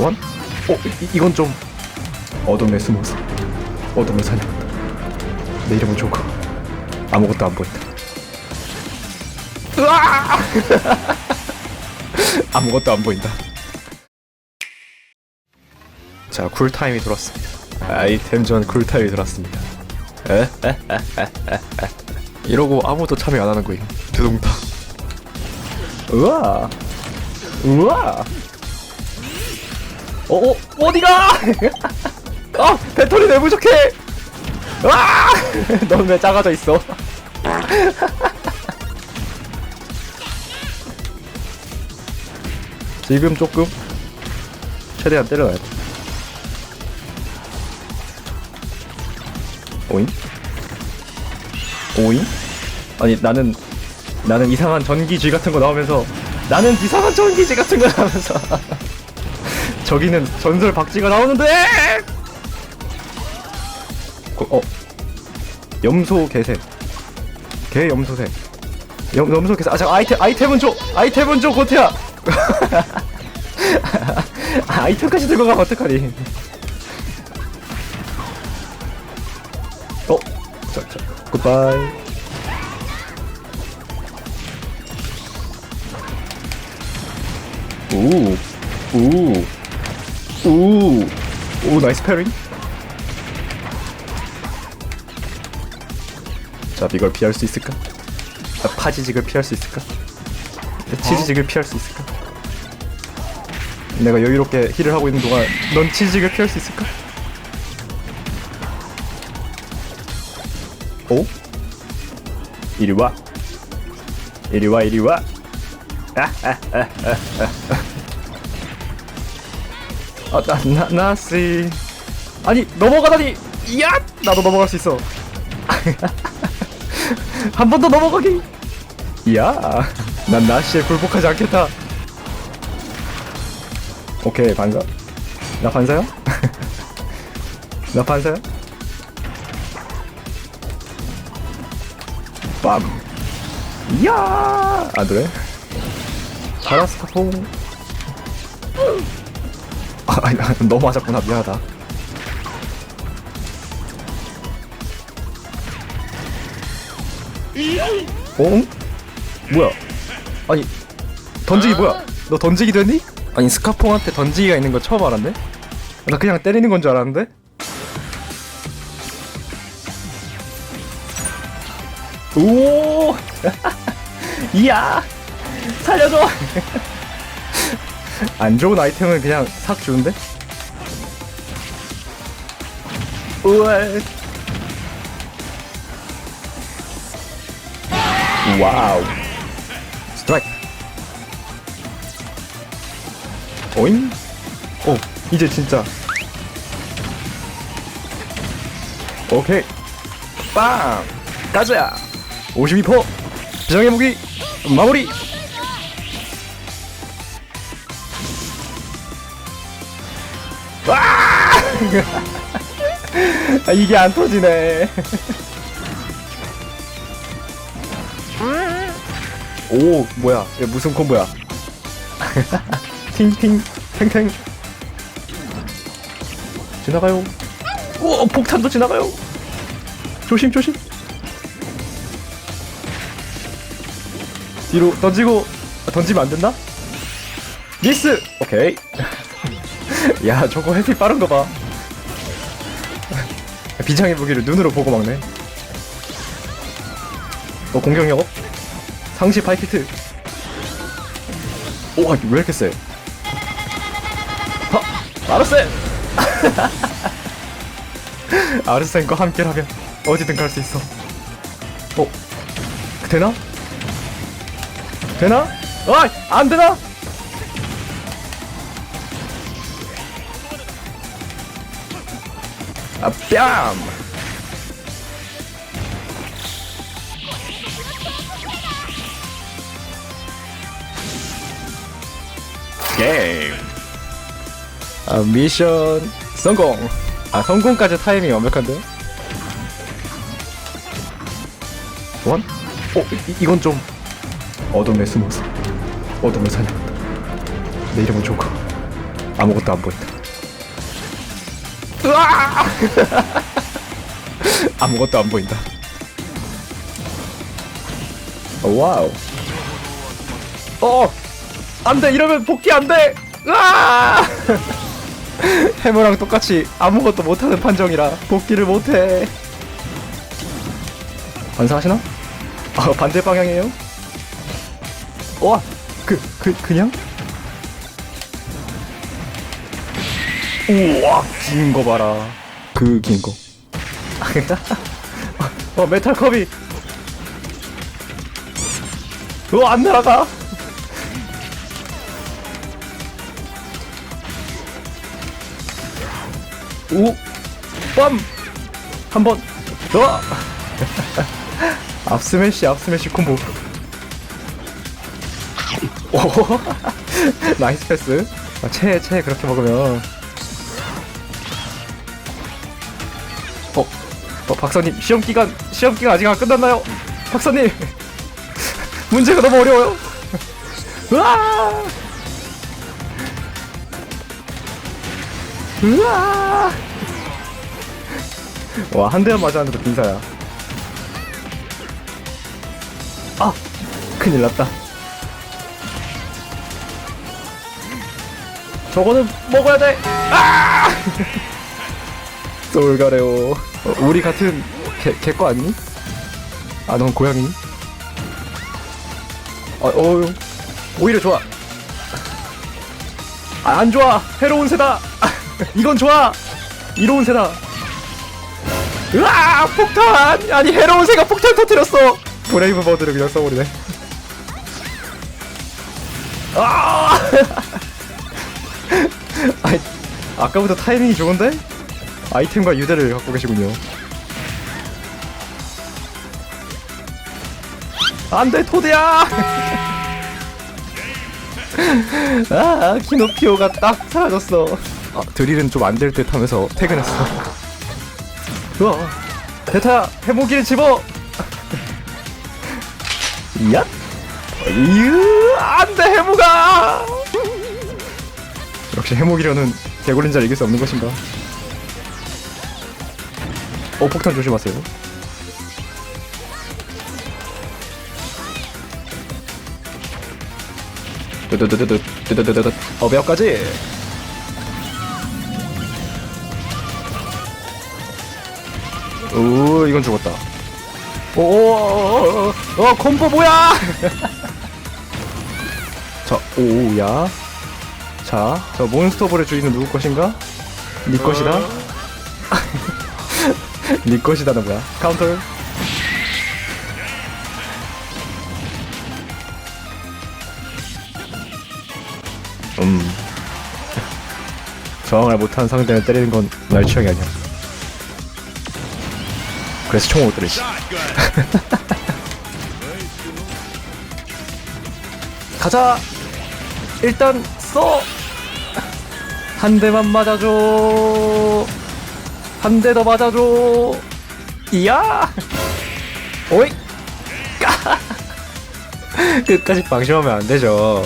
원? 어, 이, 이건 좀 어둠에 숨어서 어둠을 사냥. 내 이름은 조커. 아무것도 안 보인다. 으아! 아무것도 안 보인다. 자, 쿨타임이 돌았습니다. 아이템 전 쿨타임이 돌았습니다. 에? 에? 에? 에? 에? 에? 이러고 아무도 참여 안 하는 거임. 두둥탕. 우와. 우와. 어, 어, 어디가? 아, 배터리 왜 부족해? 와! 넌왜 작아져 있어? 지금 조금 최대한 때려놔야 돼. 오잉? 오잉? 아니 나는 나는 이상한 전기쥐 같은 거 나오면서 나는 이상한 전기쥐 같은 거 나오면서 저기는 전설 박쥐가 나오는데! 어, 어. 염소 개새. 개 염소새. 염, 염소 개새. 아잠 아이템 아이템은 줘! 아이템은 줘 고태야! 아, 아이템까지 들고 가면 어떡하니? 어? 자, 자, 굿바이. 오, 오, 오, 오, 나이스 패링. 자, 이걸 피할 수 있을까? 아, 파지직을 피할 수 있을까? 치지직을 피할 수 있을까? 내가 여유롭게 힐을 하고 있는 동안 넌 치지직을 피할 수 있을까? 오? 이리 와. 이리 와, 이리 와. 아, 나, 나, 나씨. 아니, 넘어가다니! 이야! 나도 넘어갈 수 있어. 한 번 더 넘어가기! 이야! 난 나씨에 굴복하지 않겠다. 오케이, 반사. 나 반사야? 나 반사야? 빰. 이야! 안 그래? 가라스카퐁. 아, 너무 맞았구나. 미안하다. 어? 뭐야? 아니, 던지기 뭐야? 너 던지기 됐니? 아니, 스카퐁한테 던지기가 있는 거 처음 알았네? 나 그냥 때리는 건 줄 알았는데? 오! 이야! 살려줘! 안 좋은 아이템은 그냥 싹 주는데? 우와. 와우. 스트라이크. 오잉? 오, 이제 진짜. 오케이. 빵! 가자! 52%! 비장의 무기! 마무리! 아, 이게 안 터지네. 오, 뭐야? 얘 무슨 콤보야? 팅팅, 탱탱. 지나가요. 오, 폭탄도 지나가요. 조심, 조심. 뒤로 던지고 아, 던지면 안 된다? 미스. 오케이. 야, 저거 해피 빠른 거 봐. 비장의 무기를 눈으로 보고 막네. 어, 공격력 업? 상시 파이키트. 오, 아, 왜 이렇게 세? 하! 아르센! 아르센과 함께라면 어디든 갈 수 있어. 어? 되나? 되나? 아! 안 되나? 아, 뺨! 게임. 아, 미션 성공. 아, 성공까지 타이밍이 완벽한데? 원? 어, 이, 이건 좀 어둠에 숨어서 어둠을 사냥한다. 내 이름은 조커. 아무것도 안 보인다. 으아! 아무것도 안 보인다. 오, 와우. 어! 안 돼! 이러면 복귀 안 돼! 으아! 해머랑 똑같이 아무것도 못하는 판정이라 복귀를 못해. 반사하시나? 아, 반대 방향이에요? 와! 그, 그, 그냥? 우와! 긴거 봐라. 그 긴 거. 어, 메탈 컵이. 어, 안 날아가! 오! 빰! 한 번! 더! 앞스매시, 앞스매시 콤보. 오! 나이스 패스. 아, 채, 채, 그렇게 먹으면. 박사님, 시험 기간, 시험 기간 아직 안 끝났나요? 박사님! 문제가 너무 어려워요! 으아! 으아! 와, 한 대만 맞았는데도 빈사야. 아! 큰일 났다. 저거는 먹어야 돼! 아! 솔가레오. 어, 우리 같은 개, 개거 아니니? 아, 넌 고양이니? 어, 어, 오히려 좋아. 아, 안 좋아. 해로운 새다. 이건 좋아. 이로운 새다. 으아! 폭탄! 아니, 해로운 새가 폭탄 터뜨렸어. 브레이브 버드를 그냥 써버리네. 아! 아이, 아까부터 타이밍이 좋은데? 아이템과 유대를 갖고 계시군요. 안돼 토대야! 아 키노피오가 딱 사라졌어. 아 드릴은 좀 안 될 듯 하면서 퇴근했어. 우와 대타야 해모기를 집어. 야? 이으 안돼 해모가. 역시 해모기려는 개굴린자를 이길 수 없는 것인가? 어 폭탄 조심하세요. 뜨뜨뜨뜨뜨 뜨뜨뜨뜨 어배역까지? 오 이건 죽었다. 오오오오 어 콤보 뭐야? 자 오야. 자저 몬스터볼의 주인은 누구 것인가? 네 것이다 네 것이다는 뭐야 카운터 음. 저항을 못한 상대를 때리는 건 나의 취향이 아니야. 그래서 총을 못 때리지. 가자! 일단 써! 한 대만 맞아줘! 한 대 더 맞아줘! 이야! 오이! 끝까지 방심하면 안 되죠.